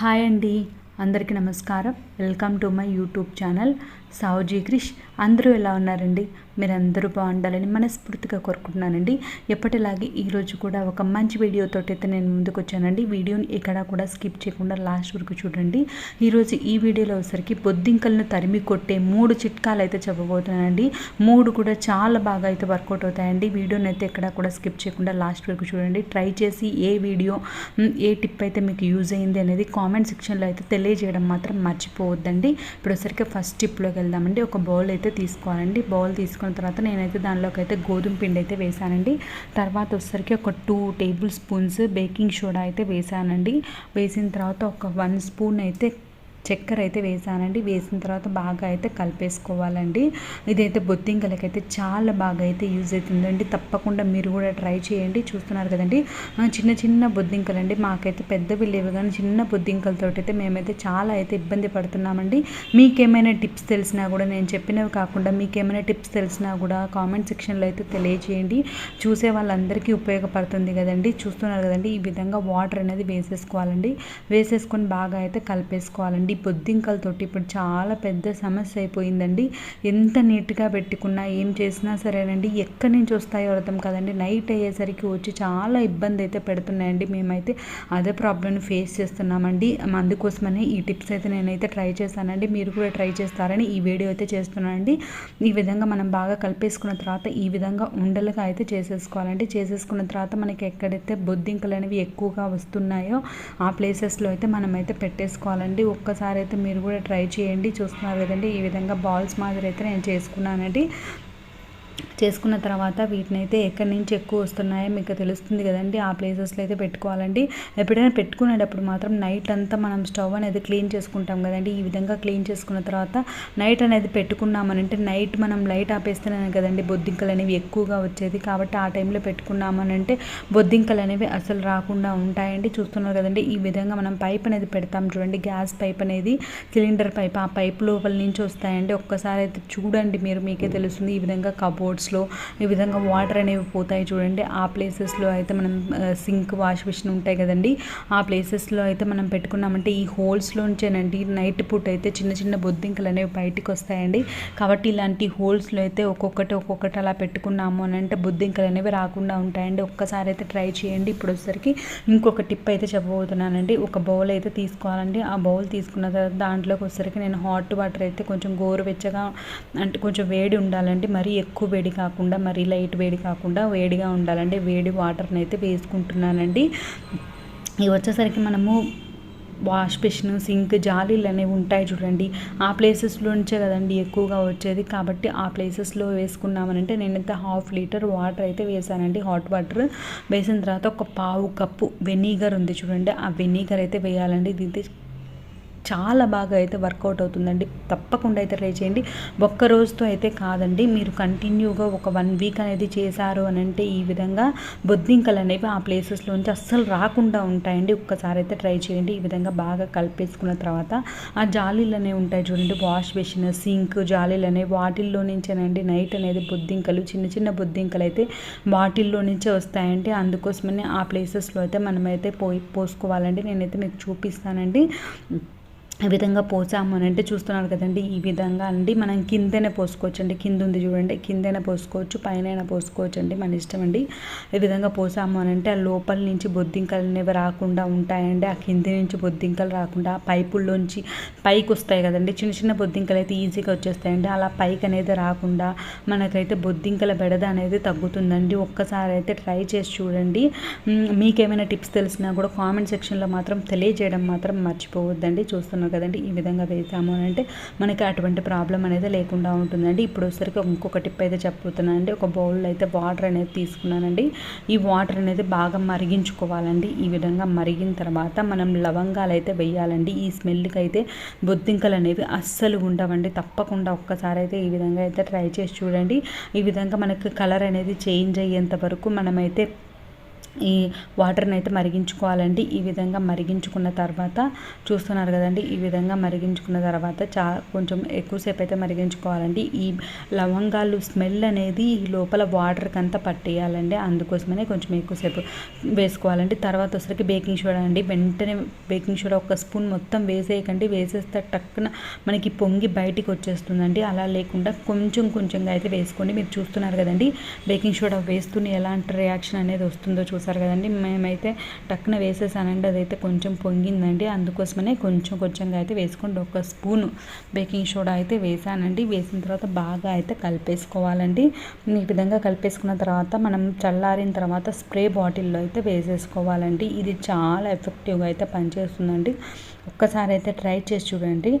Hi అండి అందరికీ నమస్కారం. Welcome to my YouTube channel. సావుజీ Krish అందరూ ఎలా ఉన్నారండి? మీరందరూ బాగుండాలని మనస్ఫూర్తిగా కోరుకుంటున్నానండి. ఎప్పటిలాగే ఈరోజు కూడా ఒక మంచి వీడియోతో అయితే నేను ముందుకు వచ్చానండి వీడియోని ఎక్కడా కూడా స్కిప్ చేయకుండా లాస్ట్ వరకు చూడండి. ఈరోజు ఈ వీడియోలో ఒకసారికి బొద్దింకలను తరిమి కొట్టే మూడు చిట్కాలు అయితే చెప్పబోతున్నానండి. మూడు కూడా చాలా బాగా అయితే వర్కౌట్ అవుతాయండి. వీడియోని అయితే ఎక్కడా కూడా స్కిప్ చేయకుండా లాస్ట్ వరకు చూడండి. ట్రై చేసి ఏ వీడియో ఏ టిప్ అయితే మీకు యూజ్ అయింది అనేది కామెంట్ సెక్షన్లో అయితే తెలియజేయడం మాత్రం మర్చిపోవద్దండి. ఇప్పుడు ఒకసారికి ఫస్ట్ టిప్లో టిప్లోకి వెళ్దామండి ఒక బౌల్ అయితే తీసుకోవాలండి. బౌల్ తీసుకున్న తర్వాత నేనైతే దానిలోకి అయితే గోధుమ పిండి అయితే వేసానండి. తర్వాత వచ్చేసరికి ఒక two tablespoons baking soda అయితే వేసానండి. వేసిన తర్వాత ఒక వన్ స్పూన్ అయితే చక్కెర అయితే వేసానండి. వేసిన తర్వాత బాగా అయితే కలిపేసుకోవాలండి. ఇదైతే బొద్దింకలకైతే చాలా బాగా అయితే యూజ్ అవుతుందండి. తప్పకుండా మీరు కూడా ట్రై చేయండి. చూస్తున్నారు కదండి. చిన్న చిన్న బొద్దింకలు అండి మాకైతే పెద్దవి లేవు కానీ చిన్న బొద్దింకలతో అయితే మేమైతే చాలా అయితే ఇబ్బంది పడుతున్నామండి. మీకేమైనా టిప్స్ తెలిసినా కూడా నేను చెప్పినవి కాకుండా మీకేమైనా టిప్స్ తెలిసినా కూడా కామెంట్ సెక్షన్లో అయితే తెలియజేయండి. చూసే వాళ్ళందరికీ ఉపయోగపడుతుంది కదండి. చూస్తున్నారు కదండి. ఈ విధంగా వాటర్ అనేది వేసేసుకోవాలండి. వేసేసుకొని బాగా అయితే కలిపేసుకోవాలండి. బొద్దింకలతోటి ఇప్పుడు చాలా పెద్ద సమస్య అయిపోయిందండి ఎంత నీట్గా పెట్టుకున్నా ఏం చేసినా సరేనండి. ఎక్కడి నుంచి వస్తాయో అర్థం కదండి. నైట్ అయ్యేసరికి వచ్చి చాలా ఇబ్బంది అయితే పెడుతున్నాయండి. మేమైతే అదే ప్రాబ్లమ్ని ఫేస్ చేస్తున్నామండి. అందుకోసమనే ఈ టిప్స్ అయితే నేనైతే ట్రై చేశానండి. మీరు కూడా ట్రై చేస్తారని ఈ వీడియో అయితే చేస్తున్నానండి. ఈ విధంగా మనం బాగా కలిపేసుకున్న తర్వాత ఈ విధంగా ఉండలుగా అయితే చేసేసుకోవాలండి. చేసేసుకున్న తర్వాత మనకి ఎక్కడైతే బొద్దింకలు అనేవి ఎక్కువగా వస్తున్నాయో ఆ ప్లేసెస్లో అయితే మనం అయితే పెట్టేసుకోవాలండి. ఒక్కసారి అయితే మీరు కూడా ట్రై చేయండి. చూస్తున్నారు కదండి ఈ విధంగా బాల్స్ మాదిరి అయితే నేను చేసుకున్నానండి. చేసుకున్న తర్వాత వీటిని అయితే ఎక్కడి నుంచి ఎక్కువ వస్తున్నాయో మీకు తెలుస్తుంది కదండి. ఆ ప్లేసెస్లో అయితే పెట్టుకోవాలండి. ఎప్పుడైనా పెట్టుకునేటప్పుడు మాత్రం నైట్ అంతా మనం స్టవ్ అనేది క్లీన్ చేసుకుంటాం కదండి. ఈ విధంగా క్లీన్ చేసుకున్న తర్వాత నైట్ అనేది పెట్టుకున్నామనంటే నైట్ మనం లైట్ ఆపేస్తేనే కదండి బొద్దింకలు అనేవి ఎక్కువగా వచ్చేది. కాబట్టి ఆ టైంలో పెట్టుకున్నామనంటే బొద్దింకలు అనేవి అసలు రాకుండా ఉంటాయండి. చూస్తున్నారు కదండి. ఈ విధంగా మనం పైప్ అనేది పెడతాం చూడండి. గ్యాస్ పైప్ అనేది సిలిండర్ పైప్ ఆ పైప్ లోపల నుంచి వస్తాయండి. ఒక్కసారి అయితే చూడండి మీరు మీకే తెలుస్తుంది. ఈ విధంగా కబోర్డ్ కబోర్డ్స్లో ఈ విధంగా వాటర్ అనేవి పోతాయి చూడండి. ఆ ప్లేసెస్లో అయితే మనం సింక్ వాష్ మిషన్ ఉంటాయి కదండి. ఆ ప్లేసెస్లో అయితే మనం పెట్టుకున్నామంటే ఈ హోల్స్లోంచేనండి నైట్ పూట అయితే చిన్న చిన్న బొద్దింకలు అనేవి బయటికి వస్తాయండి. కాబట్టి ఇలాంటి హోల్స్లో అయితే ఒక్కొక్కటి ఒక్కొక్కటి అలా పెట్టుకున్నాము అని అంటే బొద్దింకలు అనేవి రాకుండా ఉంటాయండి. ఒక్కసారి అయితే ట్రై చేయండి. ఇప్పుడు వచ్చేసరికి ఇంకొక టిప్ అయితే చెప్పబోతున్నానండి. ఒక బౌల్ అయితే తీసుకోవాలండి. ఆ బౌల్ తీసుకున్న తర్వాత దాంట్లోకి వచ్చేసరికి నేను హాట్ వాటర్ అయితే కొంచెం గోరువెచ్చగా అంటే కొంచెం వేడి ఉండాలండి. మరీ ఎక్కువ వేడి కాకుండా మరీ లైట్ వేడి కాకుండా వేడిగా ఉండాలండి. వేడి వాటర్ని అయితే వేసుకుంటున్నానండి. ఇవి వచ్చేసరికి మనము వాష్ బేసిన్ సింక్ జాలీలు అనేవి ఉంటాయి చూడండి. ఆ ప్లేసెస్లో నుంచే కదండి ఎక్కువగా వచ్చేది. కాబట్టి ఆ ప్లేసెస్లో వేసుకున్నామనంటే నేనైతే హాఫ్ లీటర్ వాటర్ అయితే వేసానండి. హాట్ వాటర్ వేసిన తర్వాత ఒక పావు కప్పు వెనిగర్ ఉంది చూడండి. ఆ వెనిగర్ అయితే వేయాలండి. ఇది చాలా బాగా అయితే వర్కౌట్ అవుతుందండి. తప్పకుండా అయితే ట్రై చేయండి. ఒక్క రోజుతో అయితే కాదండి. మీరు కంటిన్యూగా ఒక వన్ వీక్ అనేది చేశారు అని అంటే ఈ విధంగా బొద్దింకలు అనేవి ఆ ప్లేసెస్లోంచి అస్సలు రాకుండా ఉంటాయండి. ఒక్కసారి అయితే ట్రై చేయండి. ఈ విధంగా బాగా కలిపేసుకున్న తర్వాత ఆ జాలీలు అనేవి ఉంటాయి చూడండి. వాష్ బేసిన్ సింక్ జాలీలు అనేవి వాటిల్లో నుంచేనండి నైట్ అనేది బొద్దింకలు చిన్న చిన్న బొద్దింకలు అయితే వాటిల్లో నుంచే వస్తాయండి. అందుకోసమని ఆ ప్లేసెస్లో అయితే మనమైతే పోయి పోసుకోవాలండి. నేనైతే మీకు చూపిస్తానండి. ఈ విధంగా పోసాము అని అంటే చూస్తున్నారు కదండి ఈ విధంగా అండి. మనం కిందనే పోసుకోవచ్చు అండి కింద ఉంది చూడండి. కిందైనా పోసుకోవచ్చు పైన పోసుకోవచ్చు అండి మన ఇష్టం అండి. ఈ విధంగా పోసాము అని అంటే ఆ లోపల నుంచి బొద్దింకలు అనేవి రాకుండా ఉంటాయండి. ఆ కింద నుంచి బొద్దింకలు రాకుండా ఆ పైపుల్లోంచి పైకి వస్తాయి కదండి. చిన్న చిన్న బొద్దింకలు అయితే ఈజీగా వచ్చేస్తాయండి. అలా పైకి అనేది రాకుండా మనకైతే బొద్దింకల బెడద అనేది తగ్గుతుందండి. ఒక్కసారి అయితే ట్రై చేసి చూడండి. మీకేమైనా టిప్స్ తెలిసినా కూడా కామెంట్ సెక్షన్లో మాత్రం తెలియజేయడం మాత్రం మర్చిపోవద్దండి. చూస్తున్నారు కదండి ఈ విధంగా వేసాము అని అంటే మనకి అటువంటి ప్రాబ్లం అనేది లేకుండా ఉంటుందండి. ఇప్పుడు వచ్చేసరికి ఇంకొక టిప్ అయితే చెప్పబోతున్నానండి ఒక బౌల్లో అయితే వాటర్ అనేది తీసుకున్నానండి. ఈ వాటర్ అనేది బాగా మరిగించుకోవాలండి. ఈ విధంగా మరిగిన తర్వాత మనం లవంగాలు అయితే వేయాలండి. ఈ స్మెల్కి అయితే బొద్దింకలు అనేవి అస్సలు ఉండవండి. తప్పకుండా ఒక్కసారి అయితే ఈ విధంగా అయితే ట్రై చేసి చూడండి. ఈ విధంగా మనకి కలర్ అనేది చేంజ్ అయ్యేంత వరకు మనమైతే ఈ వాటర్ని అయితే మరిగించుకోవాలండి. ఈ విధంగా మరిగించుకున్న తర్వాత చూస్తున్నారు కదండి ఈ విధంగా మరిగించుకున్న తర్వాత చా కొంచెం ఎక్కువసేపు అయితే మరిగించుకోవాలండి. ఈ లవంగాలు స్మెల్ అనేది లోపల వాటర్కి అంతా పట్టేయాలండి. అందుకోసమనే కొంచెం ఎక్కువసేపు వేసుకోవాలండి. తర్వాత వచ్చరికి బేకింగ్ సోడా అండి. వెంటనే బేకింగ్ సోడా ఒక స్పూన్ మొత్తం వేసేయకండి. వేసేస్తే టక్కున మనకి పొంగి బయటికి వచ్చేస్తుందండి. అలా లేకుండా కొంచెం కొంచెంగా అయితే వేసుకోండి. మీరు చూస్తున్నారు కదండి బేకింగ్ సోడా వేస్తూనే ఎలాంటి రియాక్షన్ అనేది వస్తుందో చూసారు కదండి. మేమైతే టక్కున వేసేసానండి. అదైతే కొంచెం పొంగిందండి. అందుకోసమనే కొంచెం కొంచెంగా అయితే వేసుకోండి. ఒక స్పూను బేకింగ్ సోడా అయితే వేసానండి. వేసిన తర్వాత బాగా అయితే కలిపేసుకోవాలండి. ఈ విధంగా కలిపేసుకున్న తర్వాత మనం చల్లారిన తర్వాత స్ప్రే బాటిల్లో అయితే వేసేసుకోవాలండి. ఇది చాలా ఎఫెక్టివ్గా అయితే పనిచేస్తుందండి. ఒక్కసారి అయితే ట్రై చేసి చూడండి.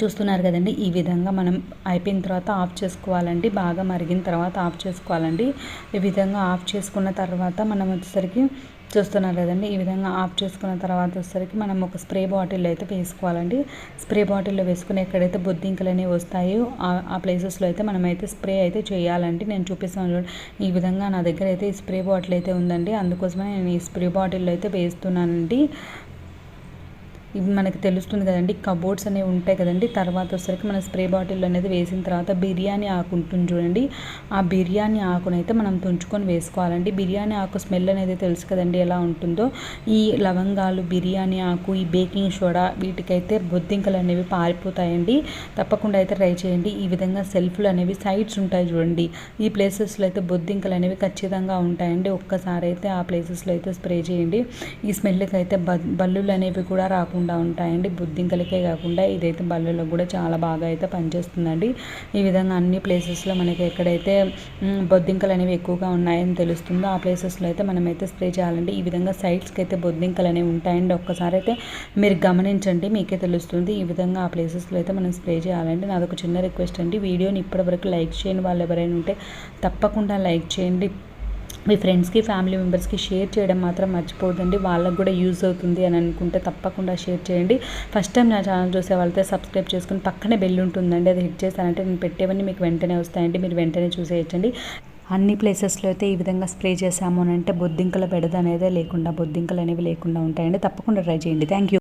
చూస్తున్నారు కదండి. ఈ విధంగా మనం అయిపోయిన తర్వాత ఆఫ్ చేసుకోవాలండి. బాగా మరిగిన తర్వాత ఆఫ్ చేసుకోవాలండి. ఈ విధంగా ఆఫ్ చేసుకున్న తర్వాత మనం వచ్చేసరికి చూస్తున్నారు కదండి. ఈ విధంగా ఆఫ్ చేసుకున్న తర్వాత వచ్చేసరికి మనం ఒక స్ప్రే బాటిల్ అయితే వేసుకోవాలండి. స్ప్రే బాటిల్లో వేసుకుని ఎక్కడైతే బొద్దింకలు అనేవి వస్తాయో ఆ ప్లేసెస్లో అయితే మనమైతే స్ప్రే అయితే చేయాలండి. నేను చూపిస్తాను ఈ విధంగా నా దగ్గర అయితే ఈ స్ప్రే బాటిల్ అయితే ఉందండి. అందుకోసమే నేను ఈ స్ప్రే బాటిల్లో అయితే వేస్తున్నానండి. ఇవి మనకి తెలుస్తుంది కదండి. కబోర్డ్స్ అనేవి ఉంటాయి కదండి. తర్వాత వచ్చేసరికి మన స్ప్రే బాటిల్ అనేది వేసిన తర్వాత బిర్యానీ ఆకు ఉంటుంది చూడండి. ఆ బిర్యానీ ఆకునైతే మనం తుంచుకొని వేసుకోవాలండి. బిర్యానీ ఆకు స్మెల్ అనేది తెలుసు కదండి ఎలా ఉంటుందో. ఈ లవంగాలు బిర్యానీ ఆకు ఈ బేకింగ్ సోడా వీటికైతే బొద్దింకలు అనేవి పారిపోతాయండి. తప్పకుండా అయితే ట్రై చేయండి. ఈ విధంగా సెల్ఫ్లు అనేవి సైడ్స్ ఉంటాయి చూడండి. ఈ ప్లేసెస్లో అయితే బొద్దింకలు అనేవి ఖచ్చితంగా ఉంటాయండి. ఒక్కసారి అయితే ఆ ప్లేసెస్లో అయితే స్ప్రే చేయండి. ఈ స్మెల్కి అయితే బల్లులు అనేవి కూడా రాకుండా రాకుండా ఉంటాయండి. బుద్ధింకలకే కాకుండా ఇదైతే బల్లులకు కూడా చాలా బాగా అయితే పనిచేస్తుందండి. ఈ విధంగా అన్ని ప్లేసెస్లో మనకి ఎక్కడైతే బొద్దింకలు అనేవి ఎక్కువగా ఉన్నాయని తెలుస్తుందో ఆ ప్లేసెస్లో అయితే మనమైతే స్ప్రే చేయాలండి. ఈ విధంగా సైడ్స్కి అయితే బొద్దింకలు అనేవి ఉంటాయండి. ఒక్కసారి అయితే మీరు గమనించండి మీకే తెలుస్తుంది. ఈ విధంగా ఆ ప్లేసెస్లో అయితే మనం స్ప్రే చేయాలండి. నాదొక చిన్న రిక్వెస్ట్ అండి. వీడియోని ఇప్పటివరకు లైక్ చేయని వాళ్ళు ఎవరైనా ఉంటే తప్పకుండా లైక్ చేయండి. మీ ఫ్రెండ్స్కి ఫ్యామిలీ మెంబర్స్కి షేర్ చేయడం మాత్రం మర్చిపోదండి వాళ్ళకు కూడా యూజ్ అవుతుంది అని అనుకుంటే తప్పకుండా షేర్ చేయండి. ఫస్ట్ టైం నా ఛానల్ చూసే వాళ్ళతో సబ్స్క్రైబ్ చేసుకుని పక్కనే బెల్ ఉంటుందండి. అది హిట్ చేశానంటే నేను పెట్టేవన్నీ మీకు వెంటనే వస్తాయండి. మీరు వెంటనే చూసేయచ్చండి. అన్ని ప్లేసెస్లో అయితే ఈ విధంగా స్ప్రే చేసాము అని అంటే బొద్దింకల బెడద అనేది లేకుండా బొద్దింకలు అనేవి లేకుండా ఉంటాయండి. తప్పకుండా ట్రై చేయండి. Thank you